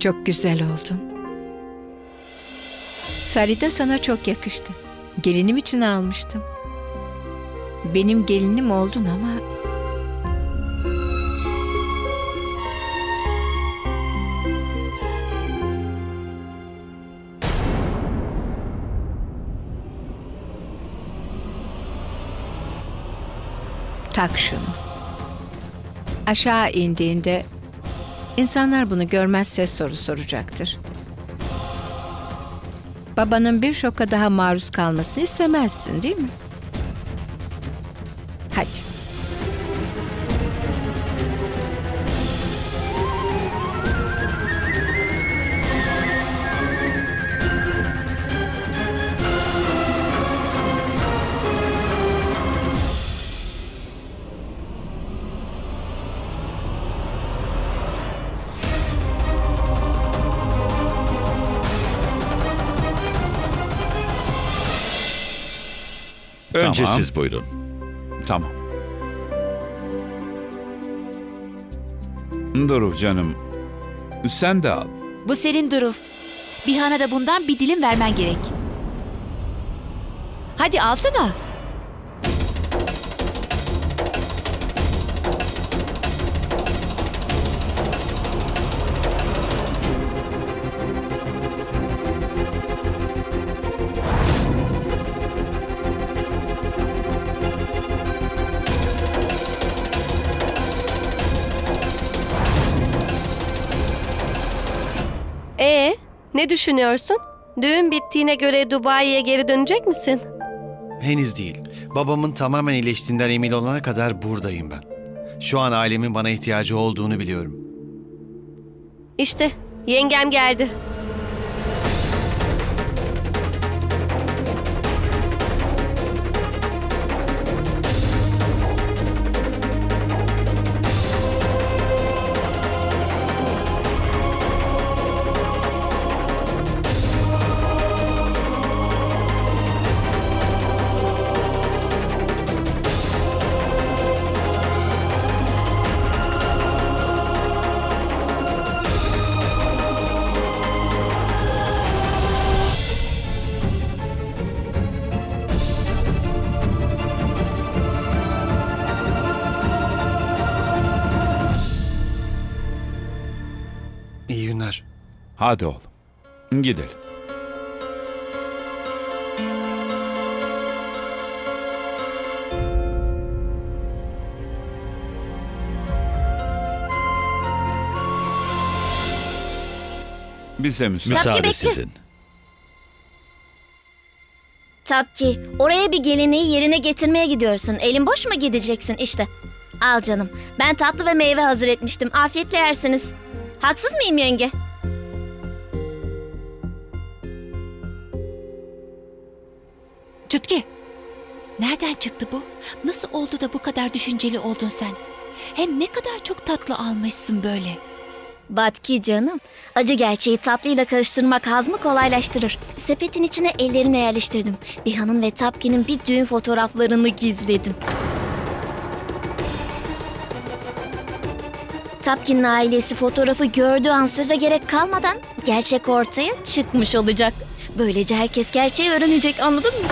Çok güzel oldun. Sari de sana çok yakıştı. Gelinim için almıştım. Benim gelinim oldun ama tak şunu. Aşağı indiğinde insanlar bunu görmezse soru soracaktır. Babanın bir şoka daha maruz kalmasını istemezsin değil mi? Hadi. Önce Tamam. siz buyurun. Tamam. Dur canım. Sen de al. Bu senin Duruf. Bihan'a da bundan bir dilim vermen gerek. Hadi alsana. Ee, ne düşünüyorsun? Düğün bittiğine göre Dubai'ye geri dönecek misin? Henüz değil. Babamın tamamen iyileştiğinden emin olana kadar buradayım ben. Şu an ailemin bana ihtiyacı olduğunu biliyorum. İşte yengem geldi. Hadi oğlum. Gidelim. Bize müsaade. Müsaade bekle. sizin. Tapki, oraya bir geleneği yerine getirmeye gidiyorsun. Elin boş mu gideceksin işte. Al canım. Ben tatlı ve meyve hazır etmiştim. Afiyetle yersiniz. Haksız mıyım yenge? Çutki. Nereden çıktı bu? Nasıl oldu da bu kadar düşünceli oldun sen? Hem ne kadar çok tatlı almışsın böyle. Batki canım. Acı gerçeği tatlıyla karıştırmak hazmı kolaylaştırır. Sepetin içine ellerimle yerleştirdim. Bihan'ın ve Tapki'nin bir düğün fotoğraflarını gizledim. Tapki'nin ailesi fotoğrafı gördüğü an söze gerek kalmadan gerçek ortaya çıkmış olacak. Böylece herkes gerçeği öğrenecek anladın mı?